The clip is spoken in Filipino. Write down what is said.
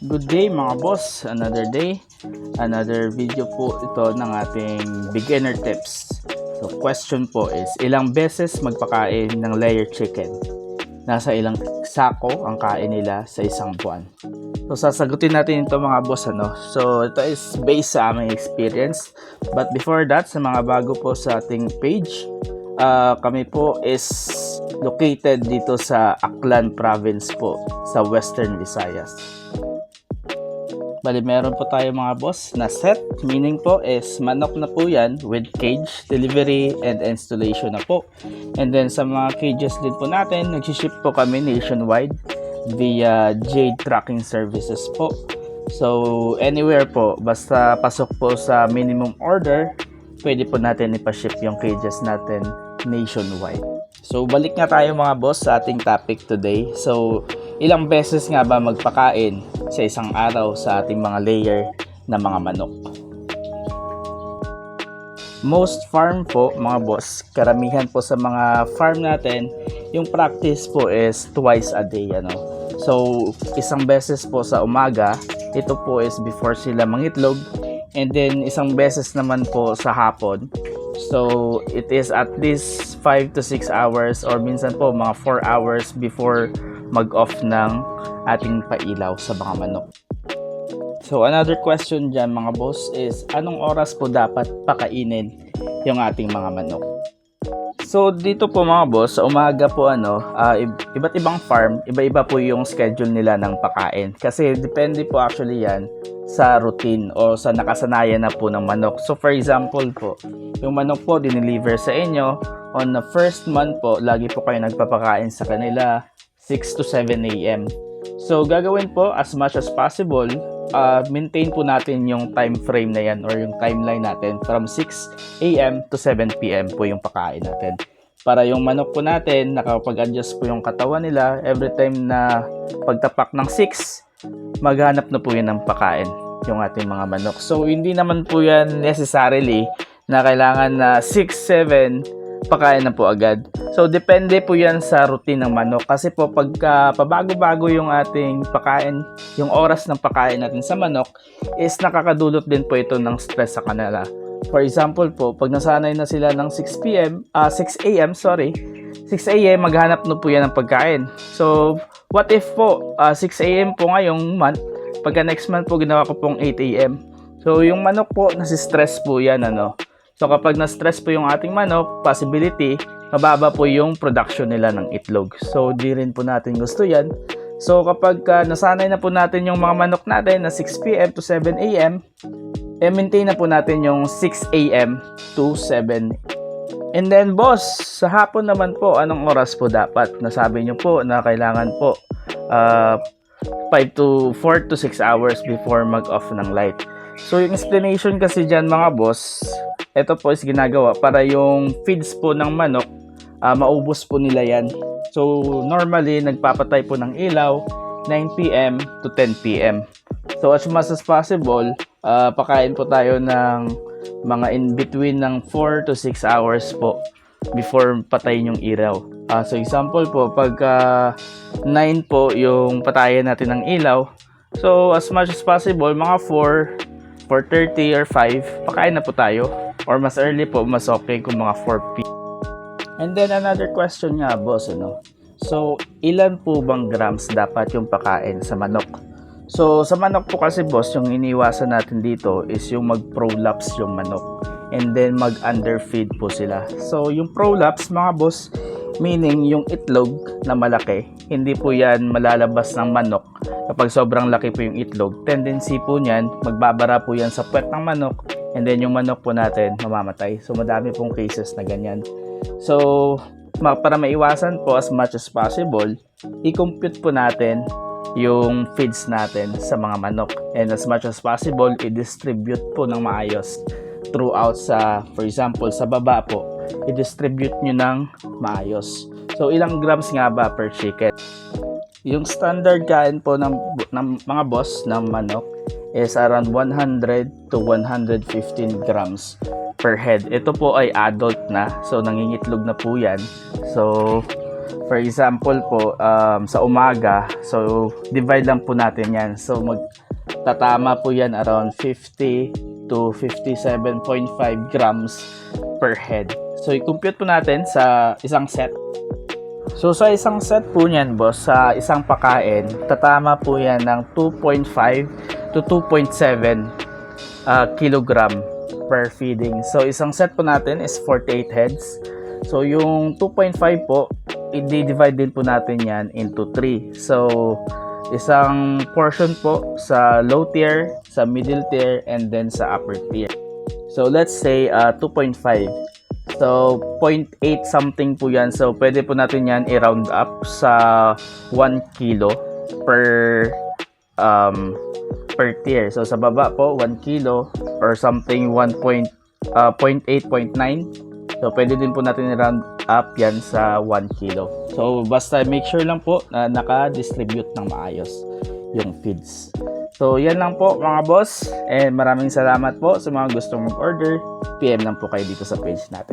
Good day mga boss, another day, another video po ito ng ating beginner tips. So question po is, ilang beses magpakain ng layer chicken? Nasa ilang sako ang kain nila sa isang buwan? So sasagutin natin ito mga boss ano. So ito is based sa aming experience. But before that, sa mga bago po sa ating page, ah, kami po is located dito sa Aklan province po sa Western Visayas. Bali, meron po tayo mga boss na set. Meaning po is manok na po yan with cage, delivery, and installation na po. And then sa mga cages din po natin, nagsiship po kami nationwide via Jade Tracking Services po. So, anywhere po, basta pasok po sa minimum order, pwede po natin ipaship yung cages natin nationwide. So, balik nga tayo mga boss sa ating topic today. So, ilang beses nga ba magpakain sa isang araw sa ating mga layer na mga manok? Most farm po mga boss, karamihan po sa mga farm natin, yung practice po is twice a day ano. So, isang beses po sa umaga, ito po is before sila mangitlog and then isang beses naman po sa hapon. So, it is at least 5 to 6 hours or minsan po mga 4 hours before mag-off ng ating pailaw sa mga manok. So, another question dyan mga boss is anong oras po dapat pakainin yung ating mga manok? So, dito po mga boss, sa umaga po ano, ib- iba't ibang farm, iba-iba po yung schedule nila ng pakain. Kasi depende po actually yan sa routine o sa nakasanayan na po ng manok. So, for example po, yung manok po dineliver sa inyo, on the first month po, lagi po kayo nagpapakain sa kanila 6 to 7 a.m. So, gagawin po as much as possible, uh, maintain po natin yung time frame na yan or yung timeline natin from 6 a.m. to 7 p.m. po yung pakain natin. Para yung manok po natin, nakapag-adjust po yung katawan nila every time na pagtapak ng 6, maghanap na po yun ng pakain yung ating mga manok. So, hindi naman po yan necessarily na kailangan na 6, 7, pakain na po agad. So, depende po yan sa routine ng manok. Kasi po, pagka pabago-bago yung ating pakain, yung oras ng pakain natin sa manok, is nakakadulot din po ito ng stress sa kanila. For example po, pag nasanay na sila ng 6 p.m., ah 6 a.m., sorry, 6 a.m., maghanap na po yan ng pagkain. So, what if po, ah, 6 a.m. po ngayong month, pagka next month po ginawa ko pong 8 a.m. So, yung manok po, nasi-stress po yan, ano. So, kapag na-stress po yung ating manok, possibility, mababa po yung production nila ng itlog. So, di rin po natin gusto yan. So, kapag ah, nasanay na po natin yung mga manok natin na 6 p.m. to 7 a.m., eh, maintain na po natin yung 6 a.m. to 7 And then, boss, sa hapon naman po, anong oras po dapat? Nasabi nyo po na kailangan po ah, 5 to 4 to 6 hours before mag-off ng light. So, yung explanation kasi dyan mga boss, ito po is ginagawa para yung feeds po ng manok, ah, maubos po nila yan. So, normally, nagpapatay po ng ilaw 9pm to 10pm. So, as much as possible, ah, pakain po tayo ng mga in between ng 4 to 6 hours po before patayin yung ilaw. Ah, so, example po, pagka 9 po yung patayan natin ng ilaw, so, as much as possible, mga 4, 4.30 or 5, pakain na po tayo. Or mas early po, mas okay kung mga 4 p. And then another question nga, boss, ano? So, ilan po bang grams dapat yung pakain sa manok? So, sa manok po kasi, boss, yung iniwasan natin dito is yung mag-prolapse yung manok. And then, mag-underfeed po sila. So, yung prolapse, mga boss, meaning yung itlog na malaki, hindi po yan malalabas ng manok kapag sobrang laki po yung itlog. Tendency po niyan, magbabara po yan sa puwet ng manok and then yung manok po natin mamamatay. So madami pong cases na ganyan. So para maiwasan po as much as possible, i-compute po natin yung feeds natin sa mga manok. And as much as possible, i-distribute po ng maayos throughout sa, for example, sa baba po, i-distribute nyo ng maayos. So, ilang grams nga ba per chicken? Yung standard kain po ng, ng mga boss ng manok is around 100 to 115 grams per head. Ito po ay adult na. So, nangingitlog na po yan. So, For example po, um, sa umaga, so divide lang po natin yan. So magtatama po yan around 50 to 57.5 grams per head. So i-compute po natin sa isang set. So sa isang set po niyan boss, sa isang pakain, tatama po yan ng 2.5 to 2.7 uh, kilogram per feeding. So isang set po natin is 48 heads. So yung 2.5 po, i-divide din po natin yan into 3. So isang portion po sa low tier, sa middle tier, and then sa upper tier. So let's say uh, 2.5. So 0.8 something po yan. So pwede po natin yan i-round up sa 1 kilo per um, per tier. So sa baba po 1 kilo or something 1 point, uh, 0.8, 0.9. So pwede din po natin i-round up yan sa 1 kilo. So basta make sure lang po na naka-distribute ng maayos yung feeds. So yan lang po mga boss and maraming salamat po sa mga gustong mag-order. PM lang po kayo dito sa page natin.